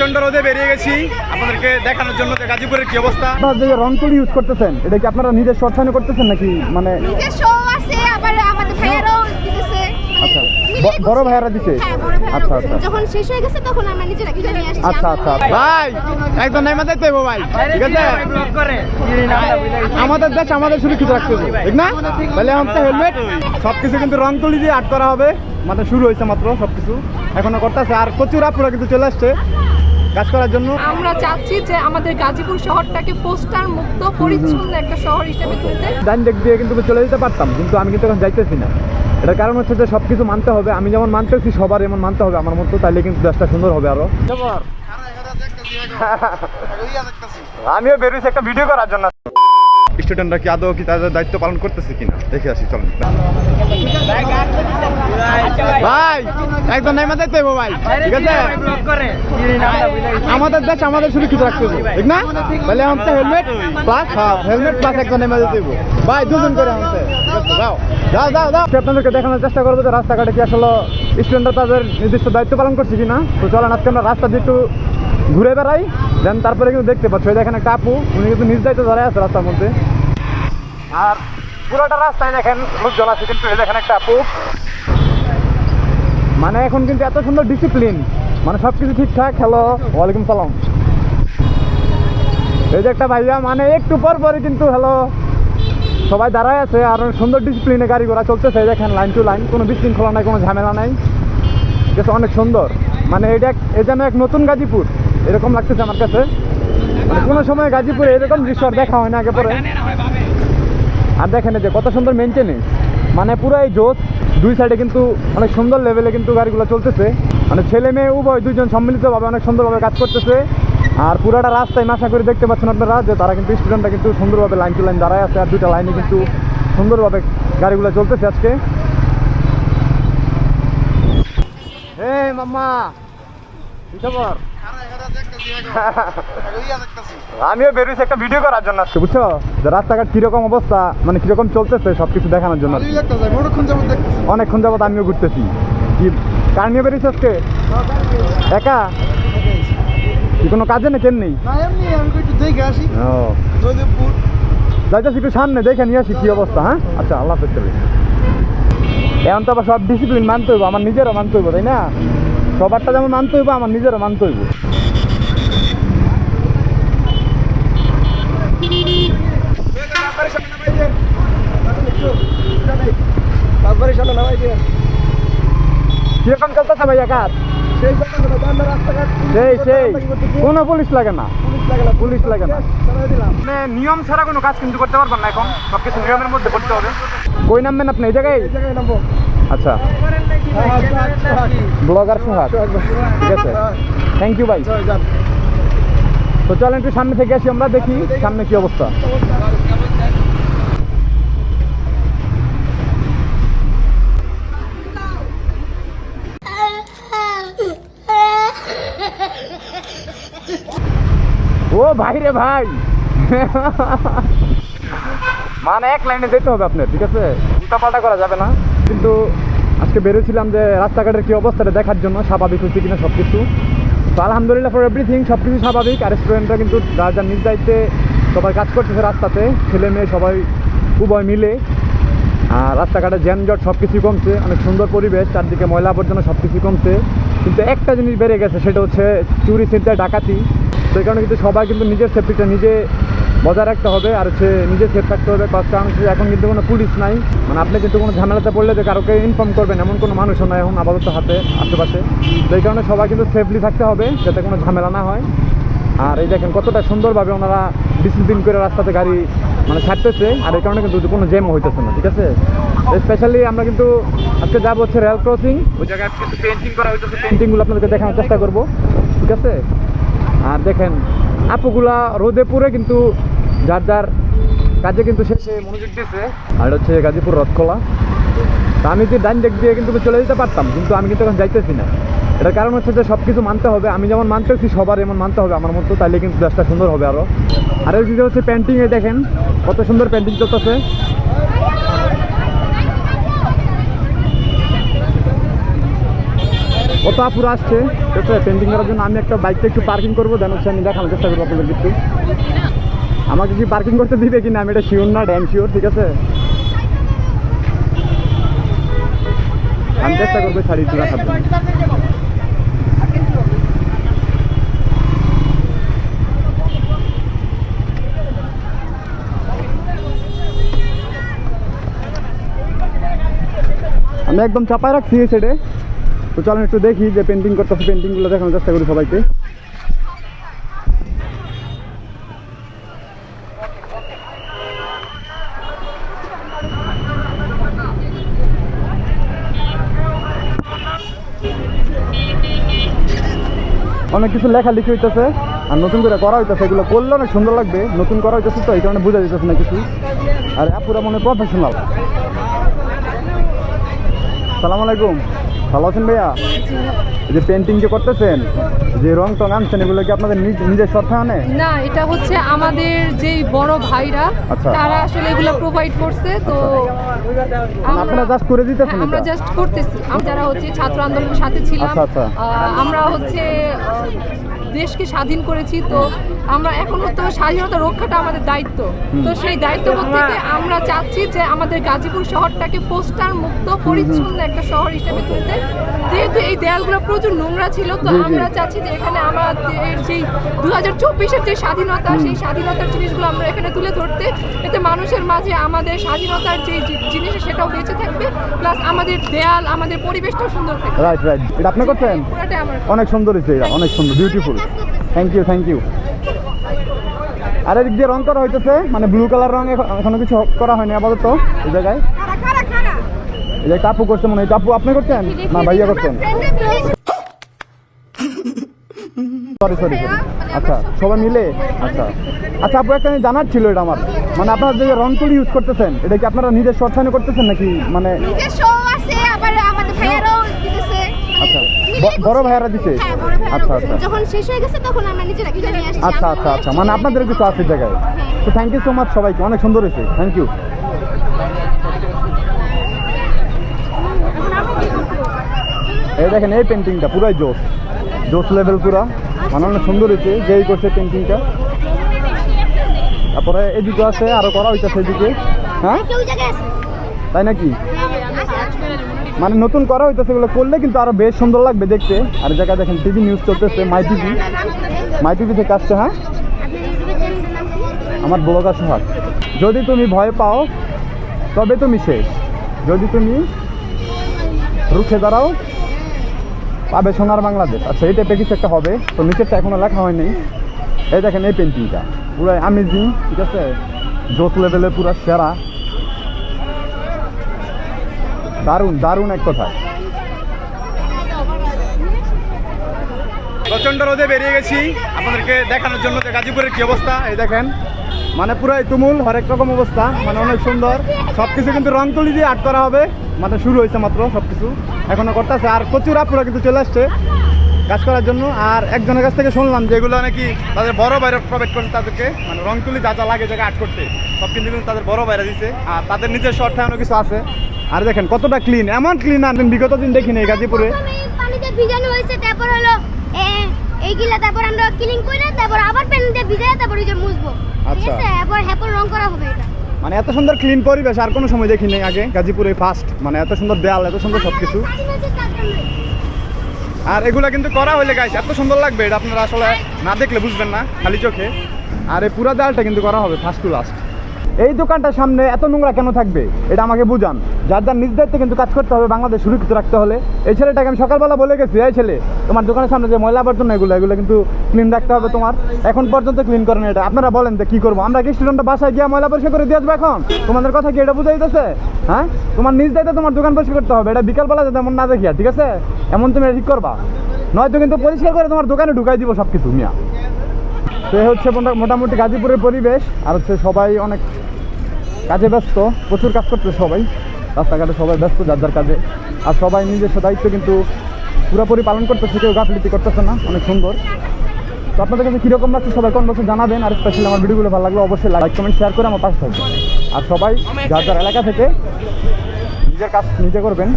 প্রচণ্ড রোদে বেরিয়ে গেছি। আপনাদেরকে দেখানোর জন্য যে গাজীপুরের কি অবস্থা? আপনারা যে রংতুলি ইউজ করতেছেন এটা কি আপনারা নিজের শর্টসাইনে করতেছেন নাকি? মানে আছে আবার আমাদের ভাইয়ারাও দিতেছে। আচ্ছা। বড় করছে। ভাইয়ারা দিছে? হ্যাঁ বড় ভাইয়ারা আচ্ছা আচ্ছা। যখন শেষ হয়ে গেছে তখন আমরা নিজেরা কিনে নিয়ে আসছি। আচ্ছা আচ্ছা ভাই একদম নাই মাথায় দেবো ভাই। ঠিক আছে? আমাদের দেশ আমাদের সুরক্ষিত রাখতে হবে ঠিক না? তাহলে তো হেলমেট সবকিছু কিন্তু রং তুলি দিয়ে আট করা হবে। মানে শুরু হয়েছে মাত্র সবকিছু। এখনও করতেছে। আর প্রচুর আপুরা কিন্তু চলে আসছে। কাজ করার জন্য? আমরা চাচ্ছি যে আমাদের গাজীপুর শহরটাকে পোস্টার মুক্ত পরিচ্ছন্ন একটা শহর হিসেবে তুলতে। ডান দিক দিয়ে কিন্তু চলে যেতে পারতাম কিন্তু আমি কিন্তু এখন যাইতেছি না। এটার কারণ হচ্ছে যে সব কিছু মানতে হবে। আমি যেমন মানতেছি সবার এমন মানতে হবে আমার মতো তাইলে কিন্তু দেশটা সুন্দর হবে আরও। আমিও বেরোইছি একটা ভিডিও করার জন্য। স্টুডেন্টরা কি আদৌ কি তাদের দায়িত্ব পালন করতেছে কিনা? দেখে আসি, চলুন। ভাই একদম নাই মাথায় দেবো ভাই, ঠিক আছে? আমাদের দেশ আমাদের সুরক্ষিত রাখতে হবে ঠিক না? এখন তো হেলমেট প্লাস হেলমেট প্লাস একজন নেমে দেবো ভাই, দুজন করে আনতে। যাও যাও যাও যাও। আপনাদেরকে দেখানোর চেষ্টা করব যে রাস্তাঘাটে কি আসলে স্টুডেন্টরা তাদের নির্দিষ্ট দায়িত্ব পালন করছে কিনা। তো চলেন, আজকে আমরা রাস্তা দিয়ে একটু ঘুরে বেড়াই। দেন তারপরে কিন্তু দেখতে পাচ্ছ দেখেন একটা আপু, উনি কিন্তু নিজ দায়িত্ব ধরে আছে রাস্তার মধ্যে। আর পুরোটা রাস্তায় দেখেন লোকজন আছে, কিন্তু দেখেন একটা আপু। মানে এখন কিন্তু এত সুন্দর ডিসিপ্লিন মানে সব কিছু ঠিকঠাক হ্যালো ওয়ালাইকুম সালাম। এই যে একটা ভাইয়া মানে একটু পর পরই কিন্তু হ্যালো সবাই দাঁড়ায় আছে, আর সুন্দর ডিসিপ্লিনে গাড়ি ঘোড়া চলতেছে দেখেন লাইন টু লাইন কোনো বিশৃঙ্খলা নাই, কোনো ঝামেলা নাই। ঠিক অনেক সুন্দর। মানে এটা এ যেন এক নতুন গাজীপুর। এরকম লাগতেছে আমার কাছে। মানে কোনো সময় গাজীপুরে এরকম দৃশ্য আর দেখা হয় না আগে পরে। আর দেখেন যে কত সুন্দর মেনটেনেন্স মানে পুরো এই জোস দুই সাইডে কিন্তু অনেক সুন্দর লেভেলে কিন্তু গাড়িগুলো চলতেছে। মানে ছেলে মেয়ে, উভয় দুইজন সম্মিলিতভাবে অনেক সুন্দরভাবে কাজ করতেছে। আর পুরাটা রাস্তায় আশা করে দেখতে পাচ্ছেন আপনারা যে তারা কিন্তু স্টুডেন্টরা কিন্তু সুন্দরভাবে লাইন টু লাইন দাঁড়ায় আছে। আর দুইটা লাইনে কিন্তু সুন্দরভাবে গাড়িগুলো চলতেছে আজকে। হে মাম্মা, কি খবর? আমিও বেরিয়েছি একটা ভিডিও করার জন্য। আজকে বুঝছ? যে রাস্তাঘাট কীরকম অবস্থা মানে কীরকম চলতেছে সবকিছু দেখানোর জন্য। অনেকক্ষণ যাবত আমিও ঘুরতেছি। কি কার নিয়ে বেরিয়েছে আজকে? একা? কি কোনো কাজে না কেন নেই ও। যাইতেছি একটু সামনে দেখে নিয়ে আসি কি অবস্থা হ্যাঁ? আচ্ছা আল্লাহ হাফেজ এখন তো আবার সব ডিসিপ্লিন মানতে হইব আমার নিজেরও মানতে হইব তাই না? সবারটা যেমন মানতে হইব আমার নিজেরও মানতে হইব। কীরকম চলতেছে ভাইয়া কাজ সেই সেই কোনো পুলিশ লাগে না। পুলিশ লাগে না মানে নিয়ম ছাড়া কোনো কাজ কিন্তু করতে পারবেন না এখন। সব কিছু নিয়মের মধ্যে করতে হবে। কই নামবেন আপনি? এই জায়গায়? আচ্ছা। ব্লগার সোহাগ। ঠিক আছে। থ্যাংক ইউ ভাই তো চলেন একটু সামনে থেকে আসি আমরা দেখি সামনে কি অবস্থা। ভাই রে ভাই। মানে এক লাইনে যেতে হবে আপনার, ঠিক আছে? উল্টা পাল্টা করা যাবে না। কিন্তু আজকে বেরোছিলাম যে রাস্তাঘাটের কি অবস্থাটা দেখার জন্য, স্বাভাবিক হচ্ছে কিনা সব কিছু তো আলহামদুলিল্লাহ ফর এভরিথিং সব কিছু স্বাভাবিক। আর স্টুডেন্টরা কিন্তু যার যার নিজ দায়িত্বে সবাই কাজ করতেছে রাস্তাতে। ছেলে মেয়ে সবাই, উভয় মিলে। আর রাস্তাঘাটে যানজট সব কিছুই কমছে, অনেক সুন্দর পরিবেশ, চারদিকে ময়লা আবর্জনা সব কিছুই কমছে। কিন্তু একটা জিনিস বেড়ে গেছে, সেটা হচ্ছে চুরি চিন্তায় ডাকাতি। এই কারণে কিন্তু সবাই কিন্তু নিজের সেফটিটা নিজে বজায় রাখতে হবে, আর হচ্ছে নিজে সেফ থাকতে হবে, কারণ এখন কিন্তু কোনো পুলিশ নাই। মানে আপনি কিন্তু কোনো ঝামেলাতে পড়লে যে কারোকে ইনফর্ম করবেন, এমন কোনো মানুষও নাই এখন আপাতত হাতে, আশেপাশে। এই কারণে সবাই কিন্তু সেফলি থাকতে হবে, যাতে কোনো ঝামেলা না হয়। আর এই দেখেন কতটা সুন্দরভাবে ওনারা ডিসিপ্লিন করে রাস্তাতে গাড়ি মানে ছাড়তেছে। আর এই কারণে কিন্তু কোনো জ্যামও হইতেছে না ঠিক আছে? স্পেশালি আমরা কিন্তু আজকে যাব হচ্ছে রেল ক্রসিং ওই জায়গায় কিন্তু পেন্টিং করা হইতেছে পেন্টিংগুলো আপনাদেরকে দেখানোর চেষ্টা করব ঠিক আছে? আর দেখেন আপুগুলা রোদে পুরে কিন্তু যার যার কাজে কিন্তু শেষে মনোযোগ দিয়েছে আর হচ্ছে গাজীপুর রথখোলা। তা আমি যদি ডান দিক দিয়ে কিন্তু চলে যেতে পারতাম কিন্তু আমি কিন্তু এখন যাইতেছি না। এটার কারণ হচ্ছে যে সব কিছু মানতে হবে। আমি যেমন মানতেছি সবার এমন মানতে হবে আমার মতো, তাইলে কিন্তু দেশটা সুন্দর হবে আরও আর। এই দিকে হচ্ছে পেন্টিংয়ে দেখেন কত সুন্দর পেন্টিং চলতেছে। কত আপুরা আসছে পেন্টিং করার জন্য আমি একটা বাইকটা একটু পার্কিং করব দেন হচ্ছে আমি দেখানোর চেষ্টা করব আপনাদের একটু আমাকে কি পার্কিং করতে দিবে কিনা আমি এটা শিওর না ড্যাম শিওর ঠিক আছে? আমি চেষ্টা করব শাড়ি আমি একদম চাপায় রাখছি এই সাইডে তো চলেন একটু দেখি যে পেন্টিং করতেছে পেন্টিংগুলো দেখানোর চেষ্টা করি সবাইকে। অনেক কিছু লেখা লেখালেখি হইতেছে, আর নতুন করে করা হইতেছে, এগুলো করলে অনেক সুন্দর লাগবে। নতুন করা হইতেছে তো, এই কারণে বোঝা যেতেছে না কিছু। আর পুরো মনে প্রফেশনাল সালাম আলাইকুম। ভালো আছেন ভাইয়া? যে পেন্টিং যে করতেছেন যে রং টং আনছেন এগুলো কি আপনাদের নিজের আনে? না এটা হচ্ছে আমাদের যেই বড় ভাইরা আচ্ছা। তারা আসলে এগুলো প্রোভাইড করছে তো মানে আপনারা জাস্ট করে দিতেছেন হ্যাঁ, আমরা জাস্ট করতেছি। আমরা যারা হচ্ছে ছাত্র আন্দোলনের সাথে ছিলাম আচ্ছা, আচ্ছা। আমরা হচ্ছে দেশকে স্বাধীন করেছি তো আমরা এখন তো স্বাধীনতা রক্ষাটা আমাদের দায়িত্ব। তো সেই দায়িত্ববোধ থেকে আমরা চাচ্ছি যে আমাদের গাজীপুর শহরটাকে পোস্টার মুক্ত পরিচ্ছন্ন একটা শহর হিসেবে তুলতে। যেহেতু এই দেয়ালগুলো প্রচুর নোংরা ছিল তো। আমরা চাচ্ছি যে এখানে আমাদের যেই দু হাজার চব্বিশের যে স্বাধীনতা সেই স্বাধীনতার জিনিসগুলো আমরা এখানে তুলে ধরতে এতে মানুষের মাঝে আমাদের স্বাধীনতার যে জিনিস সেটাও বেঁচে থাকবে প্লাস আমাদের দেয়াল আমাদের পরিবেশটাও সুন্দর থাকবে। রাইট রাইট এটা আপনি করছেন? আমার অনেক সুন্দর হয়েছে এটা অনেক সুন্দর beautiful thank you thank you আর এদিক দিয়ে রং করা হইতেছে মানে ব্লু কালার রং এখনও কিছু করা হয়নি আপাতত এই জায়গায়। এই যে টাপু করছে মনে হয় টাপু আপনি করছেন? না ভাইয়া করছেন? সরি সরি আচ্ছা সবাই মিলে? আচ্ছা। আচ্ছা আপু একটা জানার ছিল এটা আমার। মানে আপনারা যে রং তুলি ইউজ করতেছেন এটা কি আপনারা নিজের স্বচ্ছানে করতেছেন নাকি মানে আচ্ছা। বড়। ভাইয়ারা দিছে? হ্যাঁ আচ্ছা আচ্ছা। যখন শেষ হয়ে গেছে তখন আমরা নিজেরা কিনে নিয়ে আসছি। আচ্ছা আচ্ছা আচ্ছা। মানে আপনাদের কিছু আছে জায়গায়? তো থ্যাংক ইউ সো মাচ সবাইকে। অনেক সুন্দর হয়েছে। থ্যাংক ইউ এই দেখেন এই পেন্টিংটা পুরাই জোস। জোস লেভেল পুরা। অনেক সুন্দর হয়েছে যেই করছে পেন্টিংটা তারপরে এদিকে আছে আরও করা হইতেছে এদিকে। হ্যাঁ? আছে। তাই নাকি? আচ্ছা। মানে নতুন করা হইতেছে এগুলো করলে কিন্তু আরও বেশ সুন্দর লাগবে দেখতে। আর জায়গায় দেখেন টিভি নিউজ চলতেছে মাই টিভি মাই টিভি থেকে আসছে হ্যাঁ? আমার বলকা সোহাগ। যদি তুমি ভয় পাও তবে তুমি শেষ। যদি তুমি রুখে দাঁড়াও পাবে সোনার বাংলাদেশ। আচ্ছা এই টাইপের কিছু একটা হবে। তো নিচেরটা এখনও লেখা হয়নি। এই দেখেন এই পেন্টিংটা পুরো আমেজিং ঠিক আছে? জোস লেভেলের পুরো সেরা। দারুণ দারুণ এক কথায়। প্রচণ্ড রোদে বেরিয়ে গেছি। আপনাদেরকে দেখানোর জন্য গাজীপুরের কি অবস্থা, এই দেখেন। মানে পুরাই তুমুল, হরেক রকম অবস্থা মানে অনেক সুন্দর। সব কিছু কিন্তু রং তুলি দিয়ে আর্ট করা হবে। মানে শুরু হয়েছে মাত্র সব কিছু এখনও করতেছে। আর প্রচুর আপুরা কিন্তু চলে আসছে কাজ করার জন্য। আর একজনের কাছ থেকে শুনলাম যে এগুলো নাকি তাদের বড় বাইরে প্রোভাইড করছে তাদেরকে। মানে রং তুলি যা যা লাগে জায়গায় আর্ট করতে সব কিন্তু কিন্তু তাদের বড় বাইরে দিছে। আর তাদের নিজের শর্টে অনেক কিছু আছে। আর দেখেন কতটা ক্লিন এমন ক্লিন আর বিগত দিন দেখিনি গাজীপুরে। এইগুলা তারপর আমরা ক্লিন করে তারপর আবার পানিতে ভিজাই তারপর ওই যে মুছবো। ঠিক আচ্ছা। আছে? এরপর হ্যাপর রং করা হবে এটা। মানে এত সুন্দর ক্লিন পরিবেশ আর কোনো সময় দেখিনি আগে গাজীপুরে ফার্স্ট মানে এত সুন্দর দেয়াল এত সুন্দর সব কিছু পানি মাঝে কাটলাম না। আর এগুলা কিন্তু করা হলে গাইছে এত সুন্দর লাগবে এটা আপনারা আসলে না দেখলে বুঝবেন না খালি চোখে। আর এই পুরা দেয়ালটা কিন্তু করা হবে ফার্স্ট টু লাস্ট এই দোকানটার সামনে এত নোংরা কেন থাকবে? এটা আমাকে বুঝান। যার যার নিজ দায়িত্বে কিন্তু কাজ করতে হবে, বাংলাদেশ সুরক্ষিত রাখতে হলে। এই ছেলেটাকে আমি সকালবেলা বলে গেছি, এই ছেলে, তোমার দোকানের সামনে যে ময়লা আবর্জনা এগুলো এগুলো কিন্তু ক্লিন রাখতে হবে তোমার। এখন পর্যন্ত ক্লিন করেন এটা। আপনারা বলেন যে কি করব? আমরা কি স্টুডেন্টটা বাসায় গিয়ে ময়লা পরিষ্কার করে দিয়ে আসব এখন? তোমাদের কথা কি এটা বুঝাই দিতেছে? হ্যাঁ? তোমার নিজ দায়িত্বে তোমার দোকান পরিষ্কার করতে হবে। এটা বিকালবেলা যাতে এমন না দেখিয়া, ঠিক আছে? এমন তুমি ঠিক করবা। নয়তো কিন্তু পরিষ্কার করে তোমার দোকানে ঢুকাই দিব সব কিছু মিয়া। সে হচ্ছে মোটা- মোটামুটি গাজীপুরের পরিবেশ আর হচ্ছে সবাই অনেক কাজে ব্যস্ত প্রচুর কাজ করছে সবাই রাস্তাঘাটে সবাই ব্যস্ত যার যার কাজে আর সবাই নিজস্ব দায়িত্ব কিন্তু পুরোপুরি পালন করতেছে কেউ গাফিলিতি করতেছে না অনেক সুন্দর। তো আপনাদের কাছে কীরকম লাগছে সবাই কোন বছর জানাবেন আর স্পেশালি আমার ভিডিওগুলো ভালো লাগল অবশ্যই লাইক কমেন্ট শেয়ার করে আমার পাশে থাকবেন। আর সবাই যার যার এলাকা থেকে নিজের কাজ নিজে করবেন।